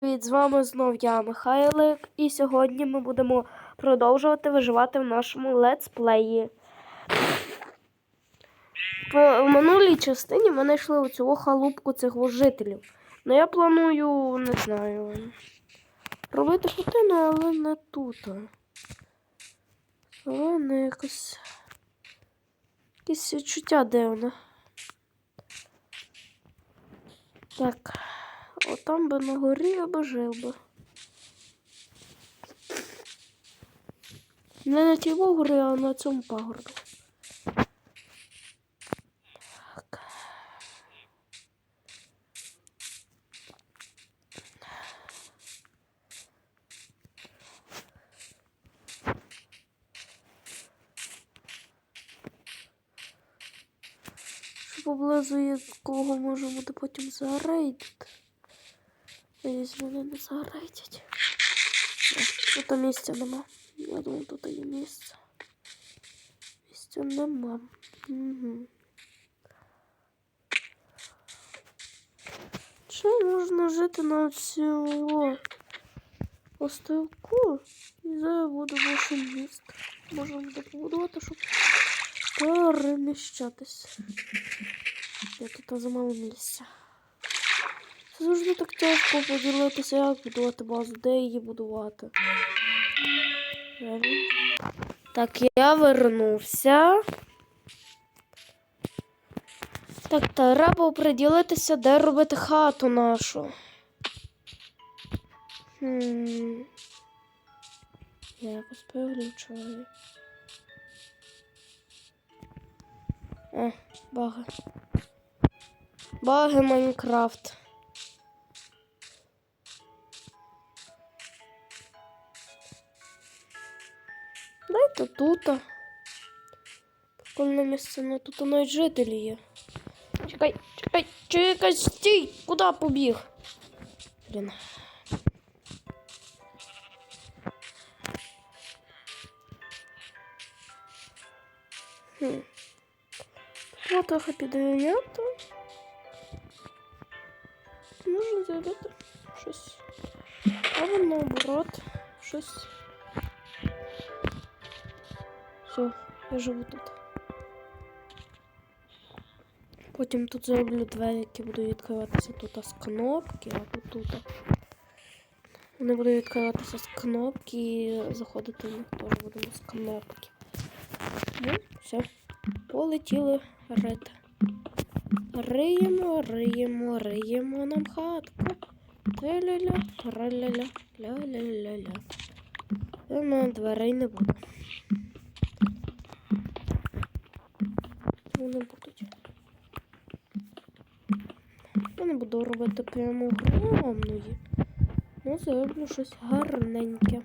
Привіт, з вами знов я, Михайлик, і сьогодні ми будемо продовжувати виживати в нашому летсплеї. В минулій частині ми знайшли оцю халупку цих жителів. Ну я планую, не знаю, робити хатину, але не тут. Але не якось. Якесь відчуття дивне. Так. Отам би на горі би жив би. Не на тій горі, а на цьому пагорбі. Що поблизу є кого може буде потім зарейдити. Надіюсь, мене не заграйтять. Тут місця нема. Я думаю, тут є місце. Місця нема. Угу. Чи можна жити на цьому островку? І зараз буде більше міст. Можна буде побудувати, щоб переміщатися. Я тут замало місця. Це завжди так тяжко поділитися, як будувати базу, де її будувати. Так, я вернувся. Так, треба приділитися, де робити хату нашу. Хм. Я якось переключаю. О, баги. Баги Майнкрафт. Дайте тут. Прикольне місце, ну тут навіть жителі є. Чекай, чекай, чекай, стій! Куди побіг? Блін. Хм. Вот трохи підрівняти. Можна зробити щось. Або наоборот, щось. Все, я живу тут. Потім тут зроблю двері, які будуть відкриватися тут з кнопки, а тут тут. Вони будуть відкриватися з кнопки і заходити в теж будемо з кнопки. Ну, все. Полетіли рити. Риємо, риємо, риємо нам хатку. Траля-ля, траля-ля, ля-ля-ля-ля. Дверей не буде. Вони будуть. Я не буду робити прямо огромної. Ну, зроблю щось гарненьке.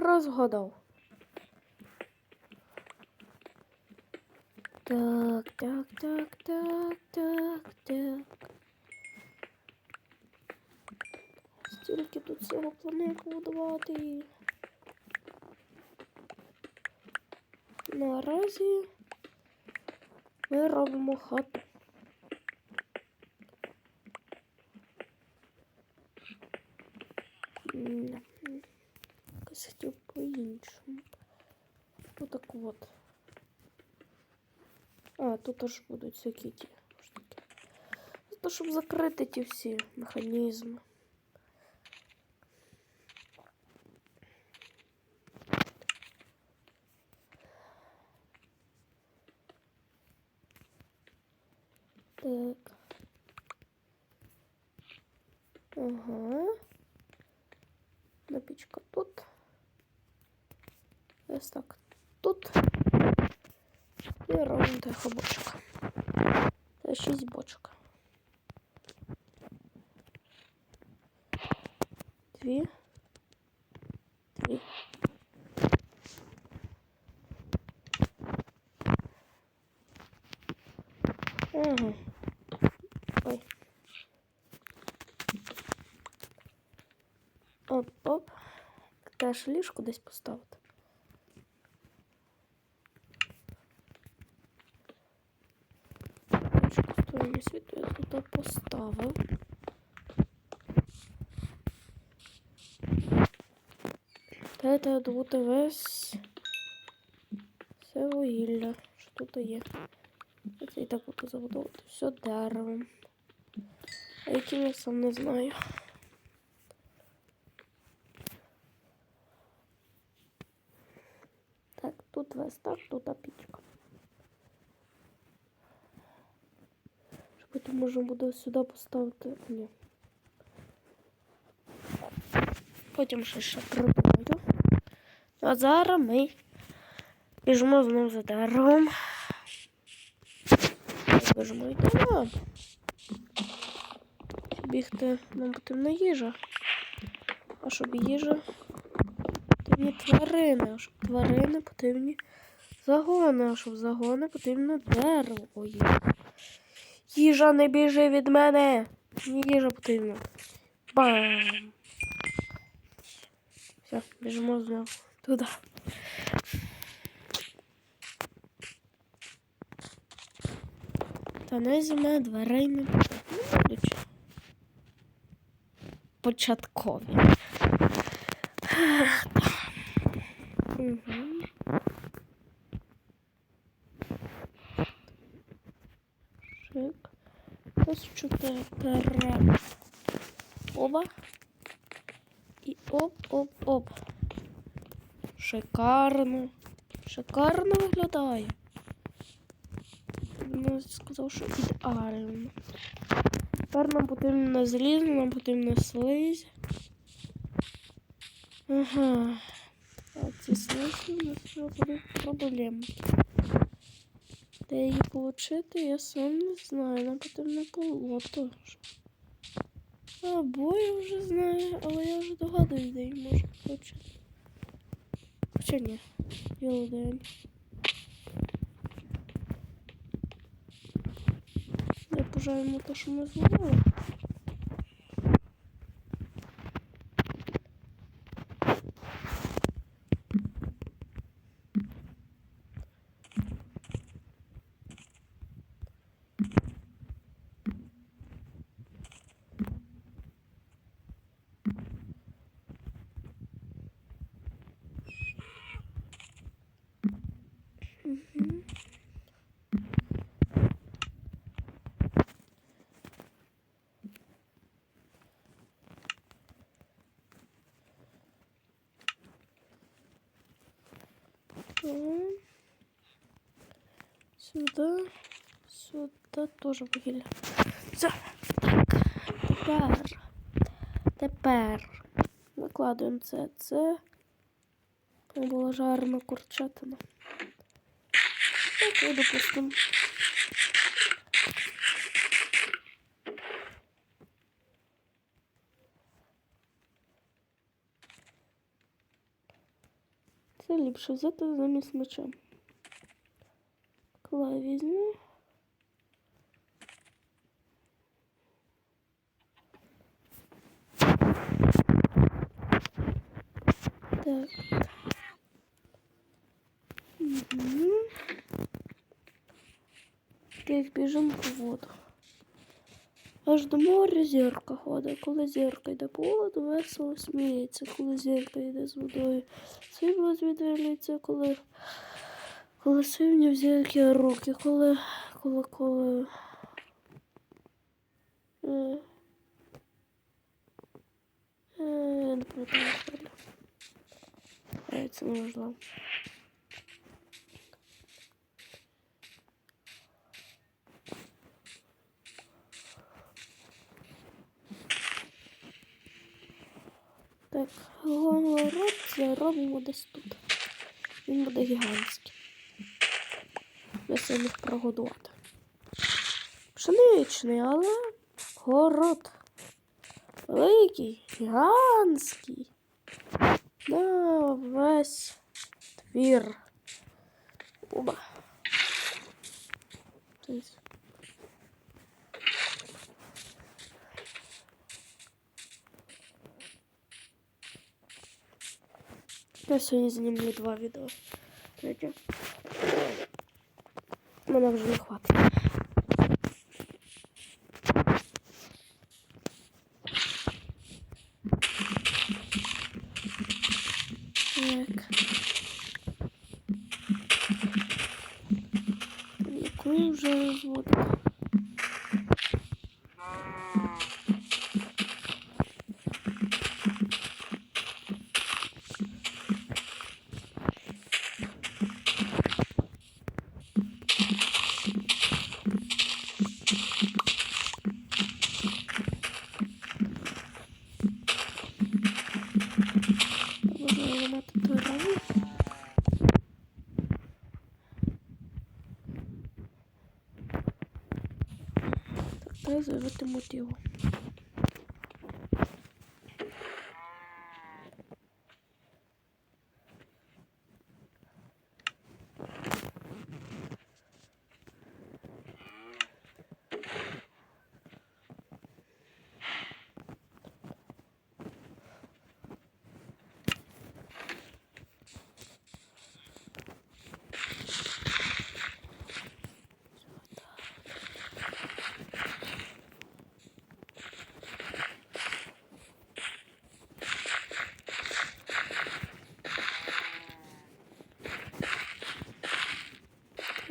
Я якраз згадав. Так, так, так, так, так, так. Стільки тут цього планую побудувати. Наразі ми робимо хату. Якось хотів по-іншому. Отак от. А, тут теж будуть всякі ті штуки. Просто щоб закрити ті всі механізми. тут. Ось так. Тут. І робимо тихо бочок. Це шість бочок. Дві. Дві. Ага. Ой. Оп-оп. Теж ліжку десь поставити. Точку сторони світу я тут поставив. Та треба добути весь все вугілля, що тут є. Це і так буду забудовувати все деревом. А яким я сам не знаю. Так, тут верстак, тут пічка. Потім можна буде сюди поставити. Ні. Потім ще ще придумаю. А зараз ми біжимо знову за деревом. Біжимо йдемо. Щоб бігти нам потрібна їжа. А щоб їжа потрібні тварини. А щоб тварини потрібні загони. А щоб загони потрібно дерево. Ой. Їжа не біжи від мене. Мені їжа потрібна. Бам! Все, біжимо знову туди. Та не зі мене дверей не. Ну, будуть. Початкові. Угу. Шик. Ось чотири. Оба. І оп-оп-оп. Шикарно. Шикарно виглядає. Ну, сказав, що ідеально. Тепер нам потрібно залізно, нам потрібно слизь. Ага. А ці слизі у нас будуть. Де її отримати, я сам не знаю. Нам потрібно полото. Або я вже знаю, але я вже догадуюсь, де її можна отримати. Хоча ні, день. Не на те, що ми зробили. Сюда, сюда тоже вугілля. Все. Так. Тепер. Тепер викладуємо це. Це була жарена курчатина. Так, допустимо. Це ліпше взяти замість меча. Візьму. Так. Угу. Так, біжимо по воду. Аж до моря зірка ходить. Коли зірка йде по воду, весело сміється. Коли зірка йде з водою, світло звідвилюється, коли, коли сивні в зірки руки, коли, коли, коли. Е, е, я не пам'ятаю, далі. Е, Це важливо. Так, це робимо десь тут. Він буде гігантський. Я міг прогодувати. Пшеничний, але город. Великий, гігантський. На весь твір. Оба. Я сьогодні знімлю два відео. Третє. Мене вже не хватить. Так. Яку вже зводити? Заявити мотиву.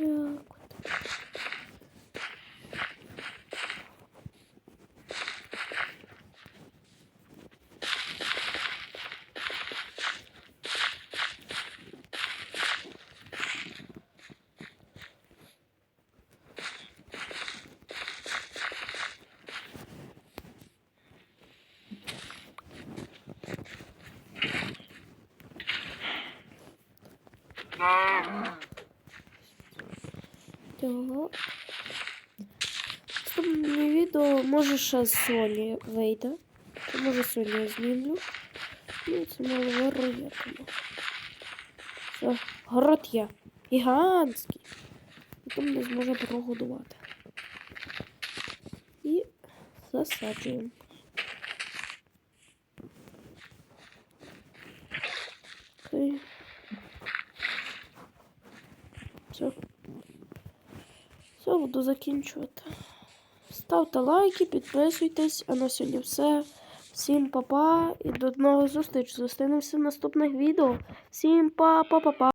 Так. от. Того. Наступне відео може ще з солі вийде. Може солі я знімлю. Ну, це маловероятно. Все, город є. Гігантський. Потім не зможе прогодувати. І засаджуємо. Окей. Все. Все, буду закінчувати. Ставте лайки, підписуйтесь. А на сьогодні все. Всім па-па і до нового зустріч. Зустрінемося в наступних відео. Всім па-па-па-па.